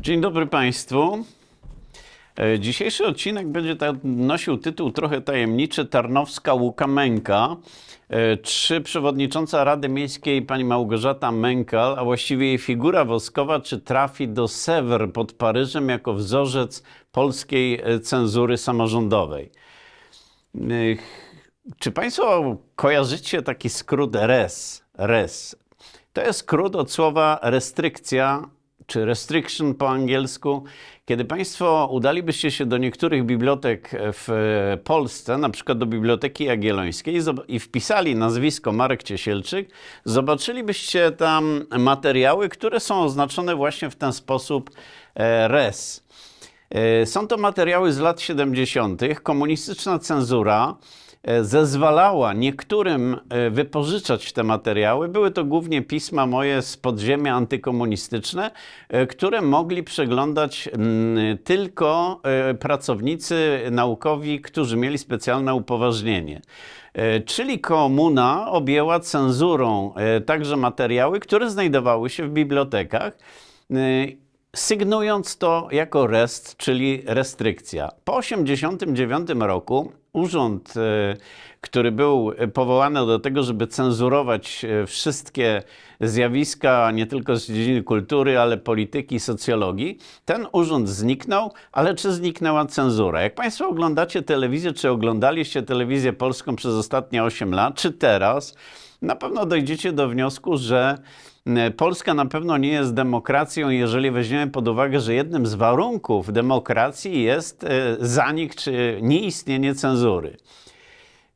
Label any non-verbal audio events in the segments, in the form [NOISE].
Dzień dobry Państwu. E, Dzisiejszy odcinek będzie nosił tytuł trochę tajemniczy Tarnowska Łukamenka. E, Czy przewodnicząca Rady Miejskiej pani Małgorzata Menkal, a właściwie jej figura woskowa, czy trafi do Sewr pod Paryżem jako wzorzec polskiej e, cenzury samorządowej? Czy Państwo kojarzycie taki skrót RES? RES. To jest skrót od słowa restrykcja, czy restriction po angielsku. Kiedy Państwo udalibyście się do niektórych bibliotek w Polsce, na przykład do Biblioteki Jagiellońskiej i wpisali nazwisko Marek Ciesielczyk, zobaczylibyście tam materiały, które są oznaczone właśnie w ten sposób e, RES. E, Są to materiały z lat 70. Komunistyczna cenzura e, zezwalała niektórym e, wypożyczać te materiały. Były to głównie pisma moje z podziemia antykomunistyczne, e, które mogli przeglądać mm, tylko e, pracownicy naukowi, którzy mieli specjalne upoważnienie. E, Czyli komuna objęła cenzurą e, także materiały, które znajdowały się w bibliotekach. Sygnując to jako rest, czyli restrykcja. Po 1989 roku urząd, e, który był powołany do tego, żeby cenzurować e, wszystkie zjawiska, nie tylko z dziedziny kultury, ale polityki socjologii, ten urząd zniknął, ale czy zniknęła cenzura? Jak Państwo oglądacie telewizję, czy oglądaliście telewizję polską przez ostatnie 8 lat, czy teraz, na pewno dojdziecie do wniosku, że Polska na pewno nie jest demokracją, jeżeli weźmiemy pod uwagę, że jednym z warunków demokracji jest e, zanik czy nieistnienie cenzury.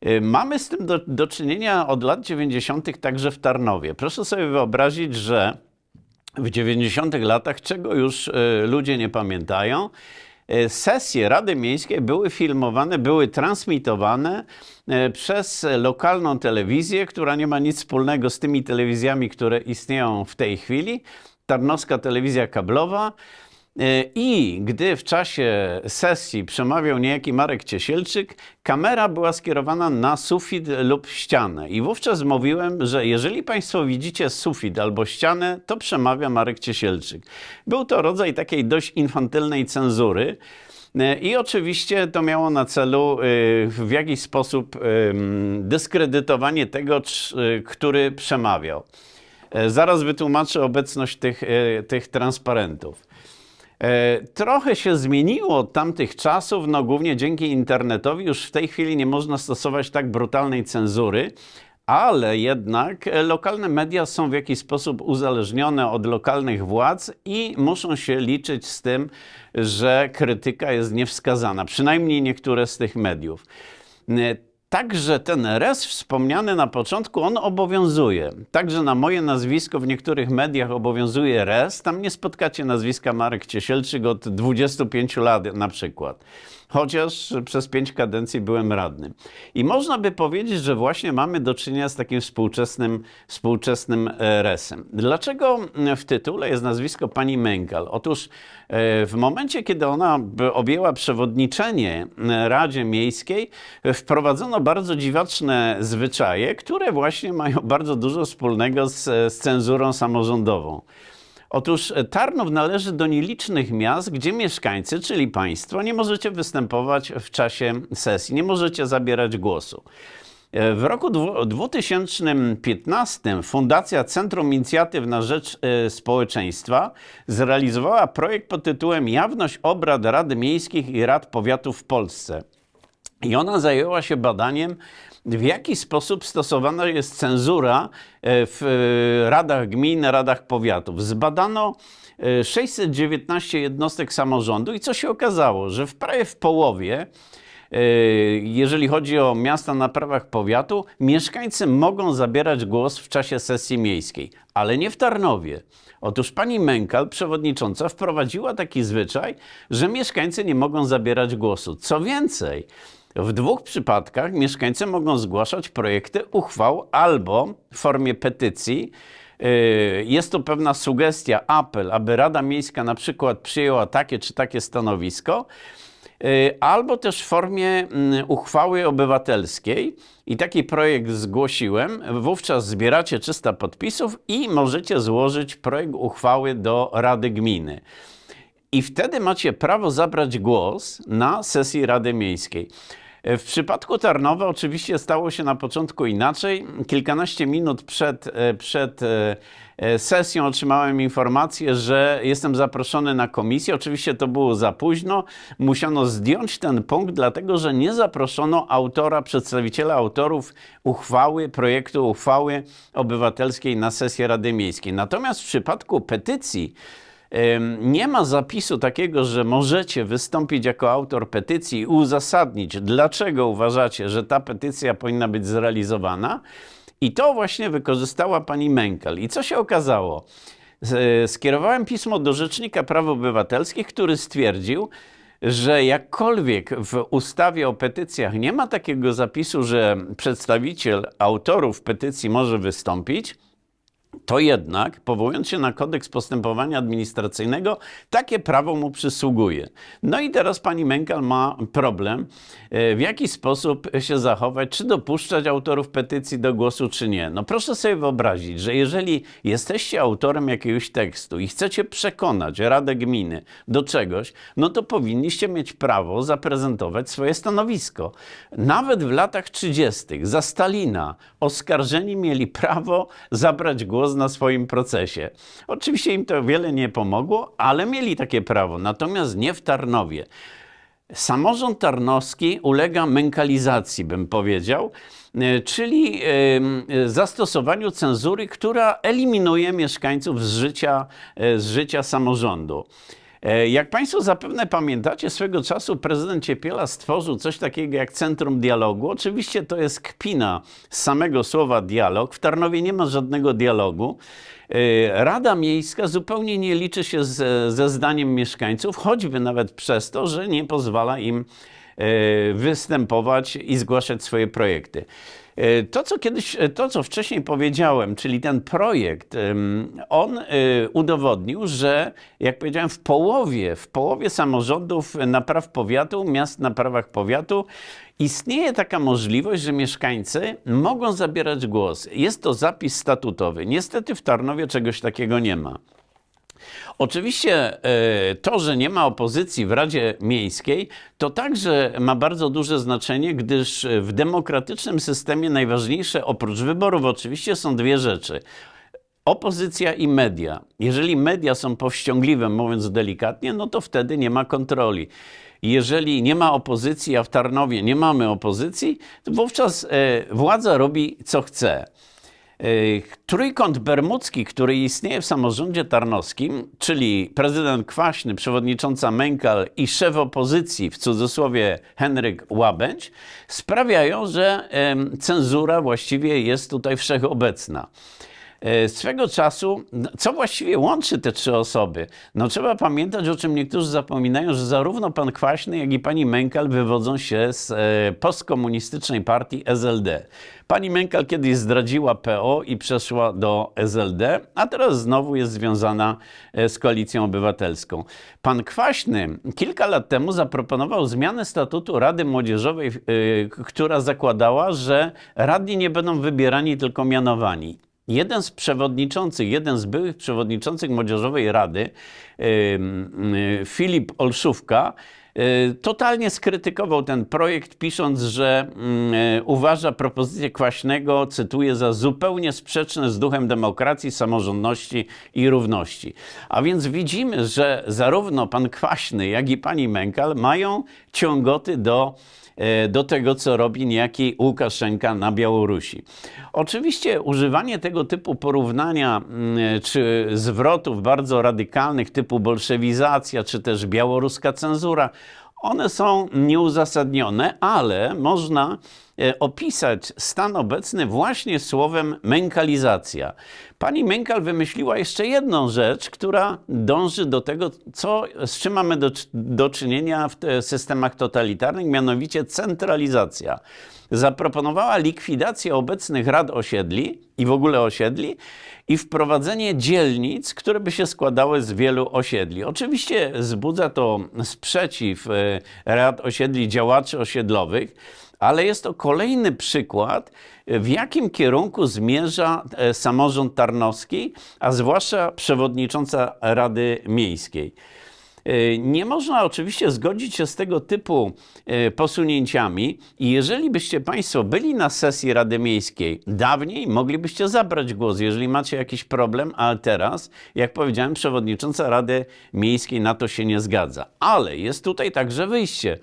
Y, Mamy z tym do, do czynienia od lat 90. także w Tarnowie. Proszę sobie wyobrazić, że w 90. latach, czego już ludzie nie pamiętają, sesje Rady Miejskiej były filmowane, były transmitowane y, przez lokalną telewizję, która nie ma nic wspólnego z tymi telewizjami, które istnieją w tej chwili. Tarnowska Telewizja Kablowa. E, I gdy w czasie sesji przemawiał niejaki Marek Ciesielczyk, kamera była skierowana na sufit lub ścianę. I wówczas mówiłem, że jeżeli Państwo widzicie sufit albo ścianę, to przemawia Marek Ciesielczyk. Był to rodzaj takiej dość infantylnej cenzury. E, I oczywiście to miało na celu e, w jakiś sposób dyskredytowanie tego, który przemawiał. Zaraz wytłumaczę obecność tych, tych transparentów. E, Trochę się zmieniło od tamtych czasów, no głównie dzięki internetowi. Już w tej chwili nie można stosować tak brutalnej cenzury, ale jednak e, lokalne media są w jakiś sposób uzależnione od lokalnych władz i muszą się liczyć z tym, że krytyka jest niewskazana, przynajmniej niektóre z tych mediów. E, Także ten RES wspomniany na początku, on obowiązuje. Także na moje nazwisko w niektórych mediach obowiązuje RES. Tam nie spotkacie nazwiska Marek Ciesielczyk od 25 lat na przykład. Chociaż przez pięć kadencji byłem radnym. I można by powiedzieć, że właśnie mamy do czynienia z takim współczesnym, współczesnym e, RES-em. Dlaczego w tytule jest nazwisko pani Menkal? Otóż e, w momencie, kiedy ona objęła przewodniczenie e, Radzie Miejskiej, e, wprowadzono bardzo dziwaczne zwyczaje, które właśnie mają [LAUGHS] bardzo dużo wspólnego z, z cenzurą samorządową. Otóż e, Tarnów należy do nielicznych miast, gdzie mieszkańcy, czyli państwo, nie możecie występować w czasie sesji, nie możecie zabierać głosu. E, W roku dwu- 2015 Fundacja Centrum Inicjatyw na Rzecz e, Społeczeństwa zrealizowała projekt pod tytułem Jawność obrad Rad Miejskich i Rad Powiatów w Polsce. I ona zajęła się badaniem, w jaki sposób stosowana jest cenzura e, w e, radach gmin, radach powiatów. Zbadano e, 619 jednostek samorządu i co się okazało, że w prawie w połowie e, jeżeli chodzi o miasta na prawach powiatu, mieszkańcy mogą zabierać głos w czasie sesji miejskiej, ale nie w Tarnowie. Otóż pani Menkal, przewodnicząca, wprowadziła taki zwyczaj, że mieszkańcy nie mogą zabierać głosu. Co więcej, w dwóch przypadkach mieszkańcy mogą zgłaszać projekty uchwał albo w formie petycji. Yy, Jest to pewna sugestia, apel, aby Rada Miejska na przykład przyjęła takie czy takie stanowisko, y, albo też w formie mm, uchwały obywatelskiej. I taki projekt zgłosiłem. Wówczas zbieracie 300 podpisów i możecie złożyć projekt uchwały do Rady Gminy. i wtedy macie prawo zabrać głos na sesji Rady Miejskiej. E, W przypadku Tarnowa oczywiście stało się na początku inaczej. Kilkanaście minut przed, e, przed e, sesją otrzymałem informację, że jestem zaproszony na komisję. Oczywiście to było za późno. Musiano zdjąć ten punkt, dlatego że nie zaproszono autora, przedstawiciela autorów uchwały, projektu uchwały obywatelskiej na sesję Rady Miejskiej. Natomiast w przypadku petycji, Nie ma zapisu takiego, że możecie wystąpić jako autor petycji i uzasadnić, dlaczego uważacie, że ta petycja powinna być zrealizowana. I to właśnie wykorzystała pani Menkel. I co się okazało? Z- Skierowałem pismo do Rzecznika Praw Obywatelskich, który stwierdził, że jakkolwiek w ustawie o petycjach nie ma takiego zapisu, że przedstawiciel autorów petycji może wystąpić, to jednak, powołując się na kodeks postępowania administracyjnego, takie prawo mu przysługuje. No i teraz pani Menkal ma problem, e, w jaki sposób się zachować, czy dopuszczać autorów petycji do głosu, czy nie. No proszę sobie wyobrazić, że jeżeli jesteście autorem jakiegoś tekstu i chcecie przekonać Radę Gminy do czegoś, no to powinniście mieć prawo zaprezentować swoje stanowisko. Nawet w latach 30. za Stalina oskarżeni mieli prawo zabrać głos na swoim procesie. Oczywiście im to wiele nie pomogło, ale mieli takie prawo. Natomiast nie w Tarnowie. Samorząd tarnowski ulega menkalizacji, bym powiedział, e, czyli zastosowaniu cenzury, która eliminuje mieszkańców z życia, e, z życia samorządu. E, Jak Państwo zapewne pamiętacie, swego czasu prezydent Ciepiela stworzył coś takiego jak Centrum Dialogu. Oczywiście to jest kpina z samego słowa dialog. W Tarnowie nie ma żadnego dialogu. E, Rada Miejska zupełnie nie liczy się z, ze zdaniem mieszkańców, choćby nawet przez to, że nie pozwala im e, występować i zgłaszać swoje projekty. E, To, co kiedyś, e, to, co wcześniej powiedziałem, czyli ten projekt, on e, udowodnił, że, jak powiedziałem, w połowie, w połowie samorządów napraw powiatu, miast na prawach powiatu, istnieje taka możliwość, że mieszkańcy mogą zabierać głos. Jest to zapis statutowy. Niestety w Tarnowie czegoś takiego nie ma. Oczywiście e, to, że nie ma opozycji w Radzie Miejskiej, to także ma bardzo duże znaczenie, gdyż w demokratycznym systemie najważniejsze oprócz wyborów oczywiście są dwie rzeczy. Opozycja i media. Jeżeli media są powściągliwe, mówiąc delikatnie, no to wtedy nie ma kontroli. Jeżeli nie ma opozycji, a w Tarnowie nie mamy opozycji, to wówczas e, władza robi co chce. E, Trójkąt bermudzki, który istnieje w samorządzie tarnowskim, czyli prezydent Kwaśny, przewodnicząca Menkal i szef opozycji, w cudzysłowie Henryk Łabędź, sprawiają, że cenzura właściwie jest tutaj wszechobecna. E, Swego czasu, no, co właściwie łączy te trzy osoby? No trzeba pamiętać, o czym niektórzy zapominają, że zarówno pan Kwaśny, jak i pani Menkal wywodzą się z e, postkomunistycznej partii SLD. Pani Menkal kiedyś zdradziła PO i przeszła do SLD, a teraz znowu jest związana e, z Koalicją Obywatelską. Pan Kwaśny kilka lat temu zaproponował zmianę statutu Rady Młodzieżowej, która zakładała, że radni nie będą wybierani, tylko mianowani. Jeden z przewodniczących, jeden z byłych przewodniczących Młodzieżowej Rady, Filip Olszówka, y, totalnie skrytykował ten projekt, pisząc, że mm, y, uważa propozycję Kwaśnego, cytuję, za zupełnie sprzeczne z duchem demokracji, samorządności i równości. A więc widzimy, że zarówno pan Kwaśny, jak i pani Menkal mają ciągoty do e, do tego, co robi niejaki Łukaszenka na Białorusi. Oczywiście używanie tego typu porównania mm, czy zwrotów bardzo radykalnych typu bolszewizacja, czy też białoruska cenzura, one są nieuzasadnione, ale można e, opisać stan obecny właśnie słowem menkalizacja. Pani Menkal wymyśliła jeszcze jedną rzecz, która dąży do tego, co, z czym mamy do, do czynienia w te systemach totalitarnych, mianowicie centralizacja. Zaproponowała likwidację obecnych rad osiedli i w ogóle osiedli i wprowadzenie dzielnic, które by się składały z wielu osiedli. Oczywiście wzbudza to sprzeciw e, rad osiedli działaczy osiedlowych, ale jest to kolejny przykład, w jakim kierunku zmierza e, samorząd tarnowski, a zwłaszcza przewodnicząca Rady Miejskiej. E, Nie można oczywiście zgodzić się z tego typu e, posunięciami i jeżeli byście Państwo byli na sesji Rady Miejskiej dawniej, moglibyście zabrać głos, jeżeli macie jakiś problem, ale teraz, jak powiedziałem, przewodnicząca Rady Miejskiej na to się nie zgadza. Ale jest tutaj także wyjście.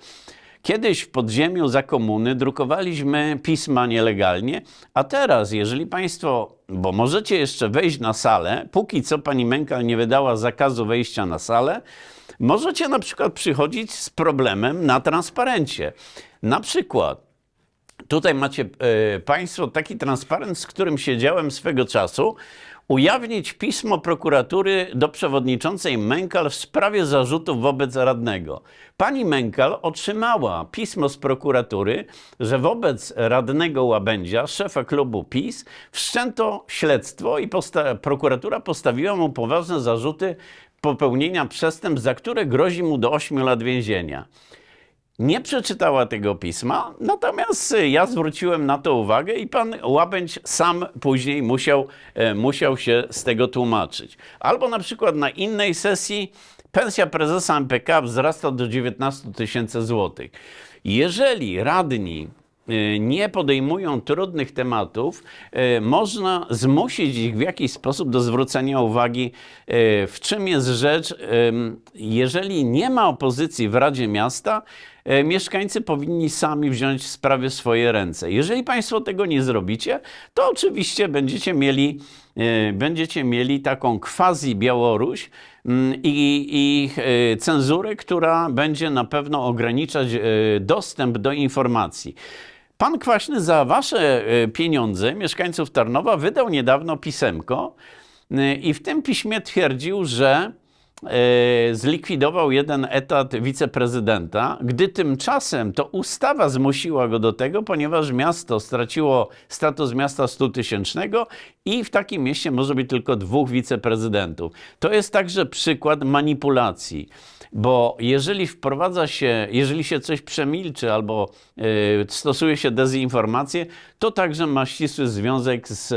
Kiedyś w podziemiu za komuny drukowaliśmy pisma nielegalnie, a teraz, jeżeli Państwo, bo możecie jeszcze wejść na salę, póki co pani Menkal nie wydała zakazu wejścia na salę, możecie na przykład przychodzić z problemem na transparencie. Na przykład Tutaj macie e, Państwo taki transparent, z którym siedziałem swego czasu. Ujawnić pismo prokuratury do przewodniczącej Menkal w sprawie zarzutów wobec radnego. Pani Menkal otrzymała pismo z prokuratury, że wobec radnego Łabędzia, szefa klubu PiS, wszczęto śledztwo i posta- prokuratura postawiła mu poważne zarzuty popełnienia przestępstw, za które grozi mu do 8 lat więzienia nie przeczytała tego pisma, natomiast y, ja zwróciłem na to uwagę i pan Łabędź sam później musiał, e, musiał się z tego tłumaczyć. Albo na przykład na innej sesji pensja prezesa MPK wzrasta do 19 tysięcy złotych. Jeżeli radni nie podejmują trudnych tematów, y, można zmusić ich w jakiś sposób do zwrócenia uwagi, y, w czym jest rzecz. Jeżeli nie ma opozycji w Radzie Miasta, y, mieszkańcy powinni sami wziąć sprawy w swoje ręce. Jeżeli Państwo tego nie zrobicie, to oczywiście będziecie mieli, y, będziecie mieli taką quasi Białoruś i, i y, cenzurę, która będzie na pewno ograniczać y, dostęp do informacji. Pan Kwaśny za wasze e, pieniądze mieszkańców Tarnowa wydał niedawno pisemko e, i w tym piśmie twierdził, że zlikwidował jeden etat wiceprezydenta, gdy tymczasem to ustawa zmusiła go do tego, ponieważ miasto straciło status miasta 100 tysięcznego i w takim mieście może być tylko dwóch wiceprezydentów. To jest także przykład manipulacji. Bo jeżeli wprowadza się, jeżeli się coś przemilczy albo e, stosuje się dezinformację, to także ma ścisły związek z, e,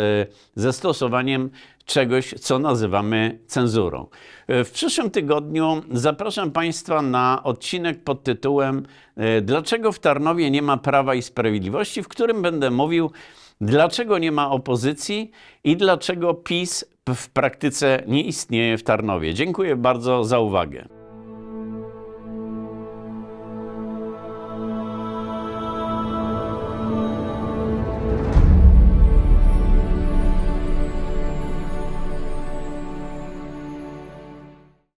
ze stosowaniem czegoś, co nazywamy cenzurą. E, W przyszłym tygodniu zapraszam Państwa na odcinek pod tytułem e, Dlaczego w Tarnowie nie ma prawa i sprawiedliwości, w którym będę mówił, dlaczego nie ma opozycji i dlaczego PiS w praktyce nie istnieje w Tarnowie. Dziękuję bardzo za uwagę.